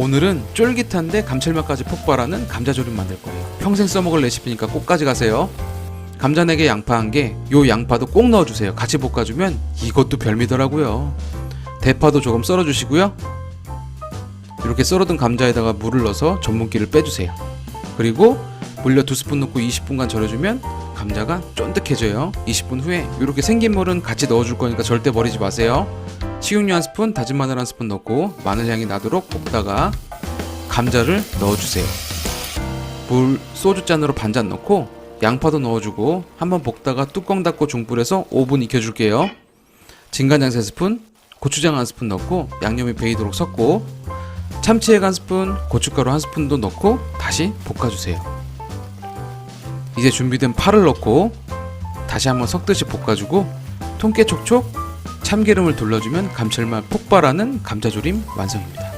오늘은 쫄깃한데 감칠맛까지 폭발하는 감자조림 만들 거예요. 평생 써먹을 레시피니까 꼭 가져가세요. 감자 4개, 양파 1개, 요 양파도 꼭 넣어주세요. 같이 볶아주면 이것도 별미더라고요. 대파도 조금 썰어주시고요. 이렇게 썰어둔 감자에다가 물을 넣어서 전분기를 빼주세요. 그리고 물엿 2스푼 넣고 20분간 절여주면 감자가 쫀득해져요. 20분 후에 이렇게 생긴 물은 같이 넣어줄 거니까 절대 버리지 마세요. 식용유 한 스푼, 다진 마늘 한 스푼 넣고 마늘 향이 나도록 볶다가 감자를 넣어주세요. 물 소주 잔으로 반 잔 넣고 양파도 넣어주고 한번 볶다가 뚜껑 닫고 중불에서 5분 익혀줄게요. 진간장 3스푼, 고추장 한 스푼 넣고 양념이 배이도록 섞고 참치액 한 스푼, 고춧가루 한 스푼도 넣고 다시 볶아주세요. 이제 준비된 파를 넣고 다시 한번 섞듯이 볶아주고 통깨 촉촉 참기름을 둘러주면 감칠맛 폭발하는 감자조림 완성입니다.